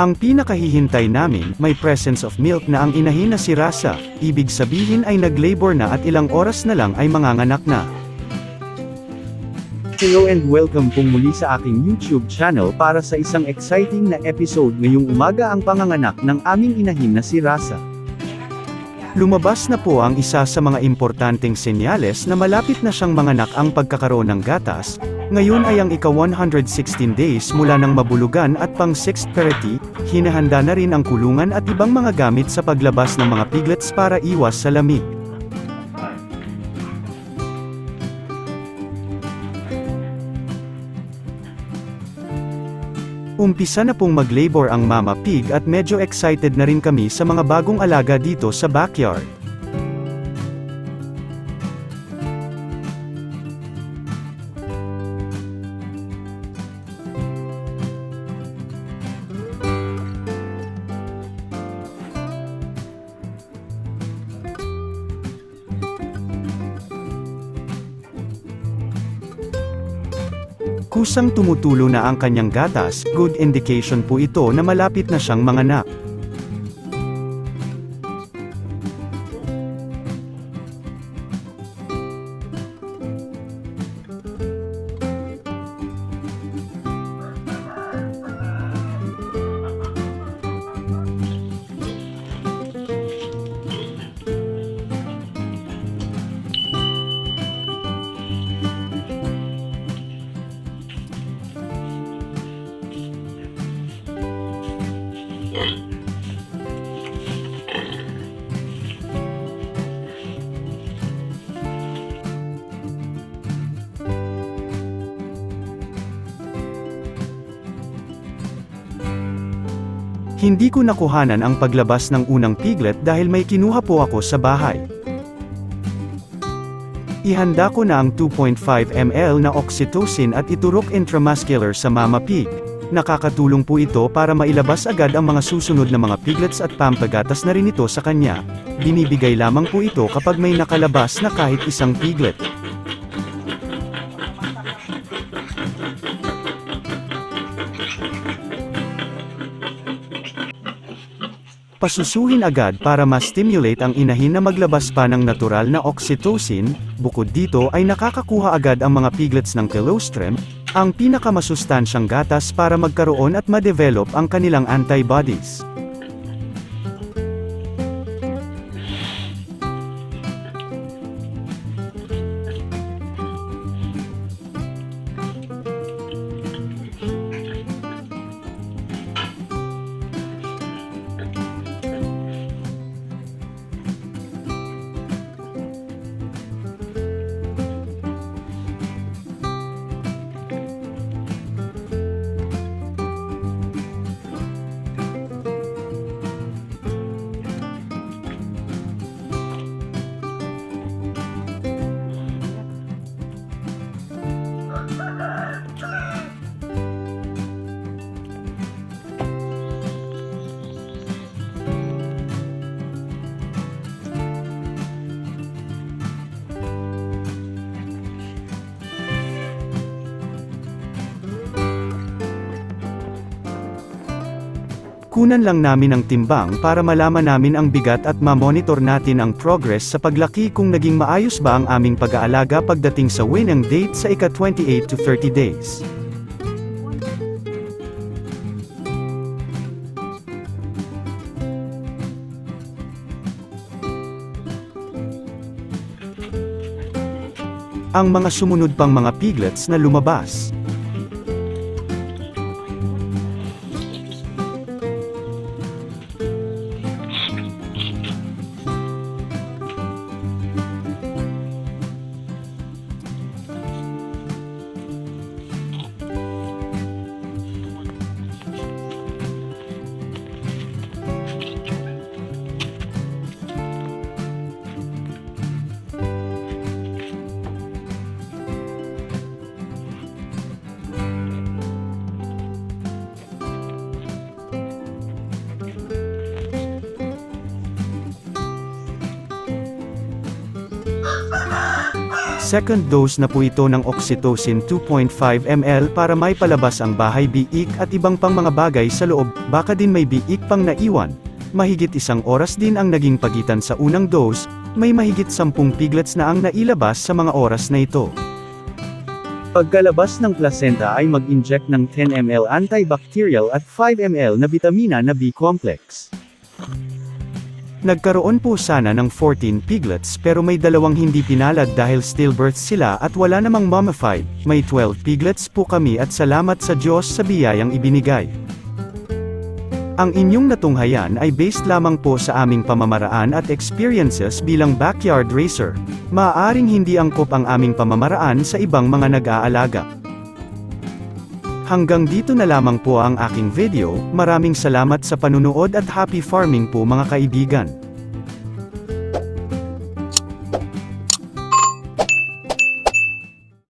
Ang pinakahihintay namin, may presence of milk na ang inahin na si Rasa, ibig sabihin ay nag-labor na at ilang oras na lang ay manganganak na. Hello and welcome pong muli sa aking YouTube channel para sa isang exciting na episode ngayong umaga ang panganganak ng aming inahin na si Rasa. Lumabas na po ang isa sa mga importanteng senyales na malapit na siyang manganak ang pagkakaroon ng gatas, ngayon ay ang ika-116 days mula ng mabulugan at pang 6th parity, hinahanda na rin ang kulungan at ibang mga gamit sa paglabas ng mga piglets para iwas sa lamig. Umpisa na pong mag-labor ang Mama Pig at medyo excited na rin kami sa mga bagong alaga dito sa backyard. Kusang tumutulo na ang kanyang gatas, good indication po ito na malapit na siyang manganak. Hindi ko nakuhanan ang paglabas ng unang piglet dahil may kinuha po ako sa bahay. Ihanda ko na ang 2.5 ml na oxytocin at iturok intramuscular sa mama pig. Nakakatulong po ito para mailabas agad ang mga susunod na mga piglets at pampagatas na rin ito sa kanya. Binibigay lamang po ito kapag may nakalabas na kahit isang piglet. Pasusuhin agad para ma-stimulate ang inahin na maglabas pa ng natural na oxytocin, bukod dito ay nakakakuha agad ang mga piglets ng colostrum, ang pinakamasustansyang gatas para magkaroon at ma-develop ang kanilang antibodies. Kunan lang namin ang timbang para malaman namin ang bigat at ma-monitor natin ang progress sa paglaki kung naging maayos ba ang aming pag-aalaga pagdating sa winning date sa ika-28 to 30 days. Ang mga sumunod pang mga piglets na lumabas. Second dose na po ito ng oxytocin 2.5 ml para may palabas ang bahay biik at ibang pang mga bagay sa loob, baka din may biik pang naiwan. Mahigit isang oras din ang naging pagitan sa unang dose, may mahigit 10 piglets na ang nailabas sa mga oras na ito. Pagkalabas ng placenta ay mag-inject ng 10 ml antibacterial at 5 ml na bitamina na B complex. Nagkaroon po sana ng 14 piglets pero may dalawang hindi pinalad dahil stillbirths sila at wala namang mummified. May 12 piglets po kami at salamat sa Diyos sa biyayang ibinigay. Ang inyong natunghayan ay based lamang po sa aming pamamaraan at experiences bilang backyard racer. Maaaring hindi angkop ang aming pamamaraan sa ibang mga nag-aalaga. Hanggang dito na lamang po ang aking video, maraming salamat sa panunood at happy farming po mga kaibigan.